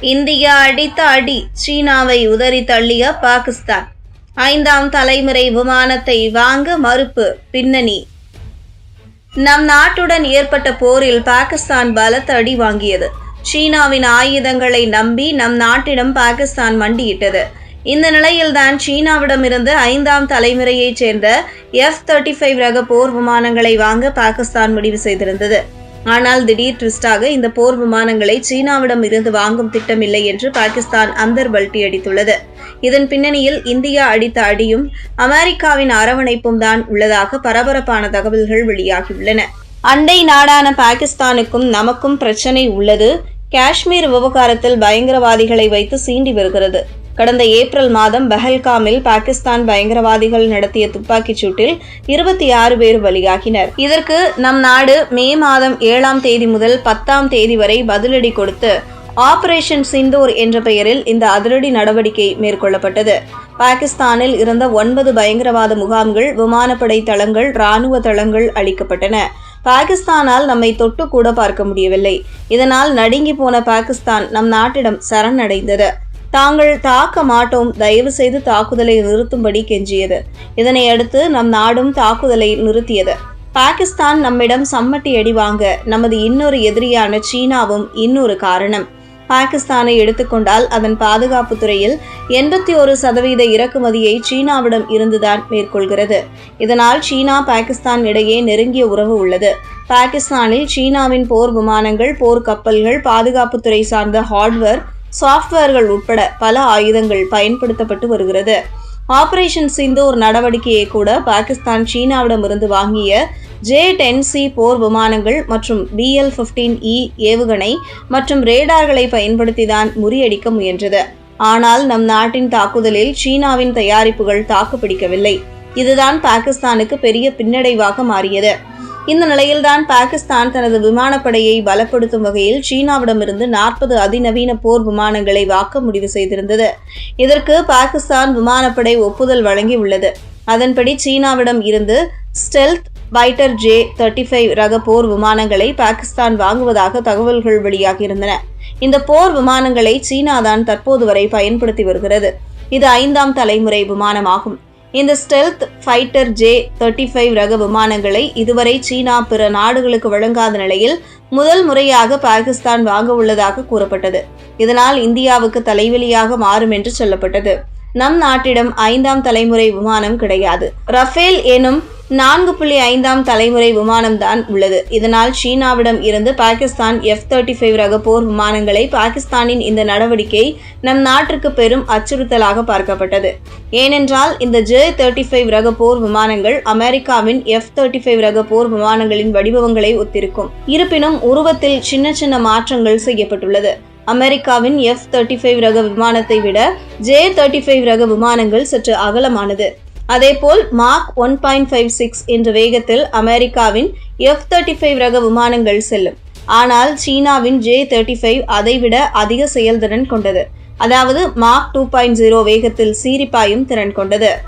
India அடித்த அடி சீனாவை உதறி தள்ளிய பாகிஸ்தான். ஐந்தாம் தலைமுறை விமானத்தை வாங்க மறுப்பு பின்னணி. நம் நாட்டுடன் ஏற்பட்ட போரில் பாகிஸ்தான் பலத்த அடி வாங்கியது. சீனாவின் ஆயுதங்களை நம்பி நம் நாட்டிடம் பாகிஸ்தான் மண்டியிட்டது. இந்த நிலையில்தான் சீனாவிடமிருந்து ஐந்தாம் தலைமுறையைச் சேர்ந்த எஃப் தேர்ட்டி ஃபைவ் ரக போர் விமானங்களை வாங்க பாகிஸ்தான் முடிவு செய்திருந்தது. ஆனால் திடீர் ட்விஸ்டாக இந்த போர் விமானங்களை சீனாவிடம் இருந்து வாங்கும் திட்டமில்லை என்று பாகிஸ்தான் அந்தர் அடித்துள்ளது. இதன் பின்னணியில் இந்தியா அடித்த அடியும் அமெரிக்காவின் அரவணைப்பும் தான் உள்ளதாக பரபரப்பான தகவல்கள் வெளியாகியுள்ளன. அண்டை நாடான பாகிஸ்தானுக்கும் நமக்கும் பிரச்சனை உள்ளது. காஷ்மீர் விவகாரத்தில் பயங்கரவாதிகளை வைத்து சீண்டி வருகிறது. கடந்த ஏப்ரல் மாதம் பெஹல்காமில் பாகிஸ்தான் பயங்கரவாதிகள் நடத்திய துப்பாக்கிச் சூட்டில் இருபத்தி ஆறு பேர் பலியாகினர். இதற்கு நம் நாடு மே மாதம் ஏழாம் தேதி முதல் பத்தாம் தேதி வரை பதிலடி கொடுத்து ஆபரேஷன் சிந்தூர் என்ற பெயரில் இந்த அதிரடி நடவடிக்கை மேற்கொள்ளப்பட்டது. பாகிஸ்தானில் இருந்த ஒன்பது பயங்கரவாத முகாம்கள் விமானப்படை தளங்கள் ராணுவ தளங்கள் அளிக்கப்பட்டன பாகிஸ்தானால் நம்மை தொட்டு கூட பார்க்க முடியவில்லை. இதனால் நடுங்கி போன பாகிஸ்தான் நம் நாட்டிடம் சரணடைந்தது. தாங்கள் தாக்க மாட்டோம். தயவு செய்து தாக்குதலை நிறுத்தும்படி கெஞ்சியது. இதனை அடுத்து நம் நாடும் தாக்குதலை நிறுத்தியது. பாகிஸ்தான் நம்மிடம் சம்மட்டி அடி வாங்க நமது இன்னொரு எதிரியான சீனாவும் இன்னொரு காரணம். பாகிஸ்தானை எடுத்துக்கொண்டால் அதன் பாதுகாப்பு துறையில் எண்பத்தி ஒரு சதவீத இறக்குமதியை சீனாவிடம் இருந்துதான் மேற்கொள்கிறது. இதனால் சீனா பாகிஸ்தான் இடையே நெருங்கிய உறவு உள்ளது. பாகிஸ்தானில் சீனாவின் போர் விமானங்கள் போர் கப்பல்கள் பாதுகாப்புத்துறை சார்ந்த ஹார்ட்வேர் சாஃப்ட்வேர்கள் உட்பட பல ஆயுதங்கள் பயன்படுத்தப்பட்டு வருகிறது. ஆபரேஷன் சிந்தூர் நடவடிக்கையை கூட பாகிஸ்தான் சீனாவிடமிருந்து வாங்கிய ஜே டென் சி போர் விமானங்கள் மற்றும் பிஎல் பிப்டீன் இ ஏவுகணை மற்றும் ரேடார்களை பயன்படுத்திதான் முறியடிக்க முயன்றது. ஆனால் நம் நாட்டின் தாக்குதலில் சீனாவின் தயாரிப்புகள் தாக்குப்பிடிக்கவில்லை. இதுதான் பாகிஸ்தானுக்கு பெரிய பின்னடைவாக மாறியது. இந்த நிலையில்தான் பாகிஸ்தான் தனது விமானப்படையை பலப்படுத்தும் வகையில் சீனாவிடமிருந்து நாற்பது அதிநவீன போர் விமானங்களை வாக்க முடிவு செய்திருந்தது. இதற்கு பாகிஸ்தான் விமானப்படை ஒப்புதல் வழங்கியுள்ளது. அதன்படி சீனாவிடம் இருந்து stealth fighter J thirty five ரக போர் விமானங்களை பாகிஸ்தான் வாங்குவதாக தகவல்கள் வெளியாகியிருந்தன. இந்த போர் விமானங்களை சீனாதான் தற்போது வரை பயன்படுத்தி வருகிறது. இது ஐந்தாம் தலைமுறை விமானமாகும். இந்த stealth fighter J thirty five ரக விமானங்களை இதுவரை சீனா பிற நாடுகளுக்கு வழங்காத நிலையில் முதல் முறையாக பாகிஸ்தான் வாங்க உள்ளதாக கூறப்பட்டது. இதனால் இந்தியாவுக்கு தலைவலியாக மாறும் என்று சொல்லப்பட்டது. நம் நாட்டிடம் ஐந்தாம் தலைமுறை விமானம் கிடையாது. ரஃபேல் எனும் நான்கு புள்ளி ஐந்தாம் தலைமுறை விமானம்தான் உள்ளது. இதனால் சீனாவிடம் இருந்து பாகிஸ்தான் எஃப் தேர்ட்டி ஃபைவ் ரக போர் விமானங்களை பாகிஸ்தானின் இந்த நடவடிக்கை நம் நாட்டிற்கு பெரும் அச்சுறுத்தலாக பார்க்கப்பட்டது. ஏனென்றால் இந்த ஜே தேர்ட்டி ஃபைவ் ரக போர் விமானங்கள் அமெரிக்காவின் எஃப் தேர்ட்டி ஃபைவ் ரக போர் விமானங்களின் வடிவங்களை ஒத்திருக்கும். இருப்பினும் உருவத்தில் சின்ன சின்ன மாற்றங்கள் செய்யப்பட்டுள்ளது. அமெரிக்காவின் எஃப் தேர்ட்டி ஃபைவ் ரக விமானத்தை விட ஜே தேர்ட்டி ஃபைவ் ரக விமானங்கள் சற்று அகலமானது. அதேபோல் மார்க் ஒன் பாயிண்ட் ஃபைவ் சிக்ஸ் என்ற வேகத்தில் அமெரிக்காவின் எஃப் தேர்ட்டி ஃபைவ் ரக விமானங்கள் செல்லும். ஆனால் சீனாவின் ஜே தேர்ட்டி ஃபைவ் அதைவிட அதிக செயல்திறன் கொண்டது. அதாவது மார்க் டூ பாயிண்ட் ஜீரோ வேகத்தில் சீரிப்பாயும் திறன் கொண்டது.